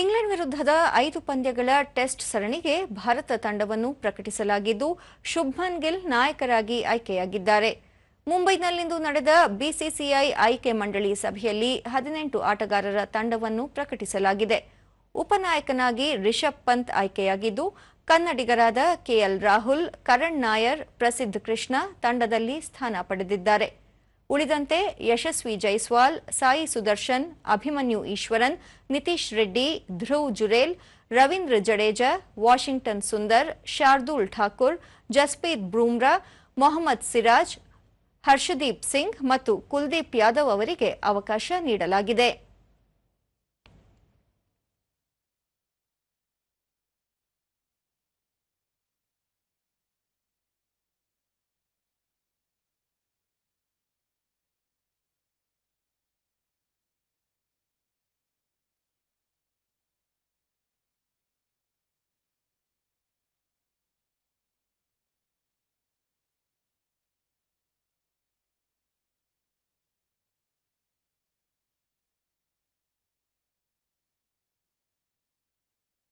England ವಿರುದ್ಧದ ಐದು ಪಂದ್ಯಗಳ ಟೆಸ್ಟ್ ಸರಣಿಗೆ ಭಾರತ ತಂಡವನ್ನು ಪ್ರಕಟಿಸಲಾಗಿದ್ದು, ಶುಭ್ಮನ್ ಗಿಲ್ ನಾಯಕರಾಗಿ ಆಯ್ಕೆಯಾಗಿದ್ದಾರೆ. ಮುಂಬೈನಲ್ಲಿಂದು ನಡೆದ ಬಿಸಿಸಿಐ ಆಯ್ಕೆ ಮಂಡಳಿ ಸಭೆಯಲ್ಲಿ ಹದಿನೆಂಟು ಆಟಗಾರರ ತಂಡವನ್ನು ಪ್ರಕಟಿಸಲಾಗಿದೆ. ಉಪನಾಯಕನಾಗಿ ರಿಷಬ್ ಪಂತ್ ಆಯ್ಕೆಯಾಗಿದ್ದು, ಕನ್ನಡಿಗರಾದ ಕೆಎಲ್ ರಾಹುಲ್, ಕರಣ್ ನಾಯರ್, ಪ್ರಸಿದ್ಧ ಕೃಷ್ಣ ತಂಡದಲ್ಲಿ ಸ್ಥಾನ ಪಡೆದಿದ್ದಾರೆ. ಉಳಿದಂತೆ ಯಶಸ್ವಿ ಜೈಸ್ವಾಲ್, ಸಾಯಿ ಸುದರ್ಶನ್, ಅಭಿಮನ್ಯು ಈಶ್ವರನ್, ನಿತೀಶ್ ರೆಡ್ಡಿ, ಧ್ರುವ್ ಜುರೇಲ್, ರವೀಂದ್ರ ಜಡೇಜಾ, ವಾಷಿಂಗ್ಟನ್ ಸುಂದರ್, ಶಾರ್ದೂಲ್ ಠಾಕೂರ್, ಜಸ್ಪ್ರೀತ್ ಬ್ರೂಮ್ರಾ ಮೊಹಮ್ಮದ್ ಸಿರಾಜ್, ಹರ್ಷದೀಪ್ ಸಿಂಗ್ ಮತ್ತು ಕುಲ್ದೀಪ್ ಯಾದವ್ ಅವರಿಗೆ ಅವಕಾಶ ನೀಡಲಾಗಿದೆ.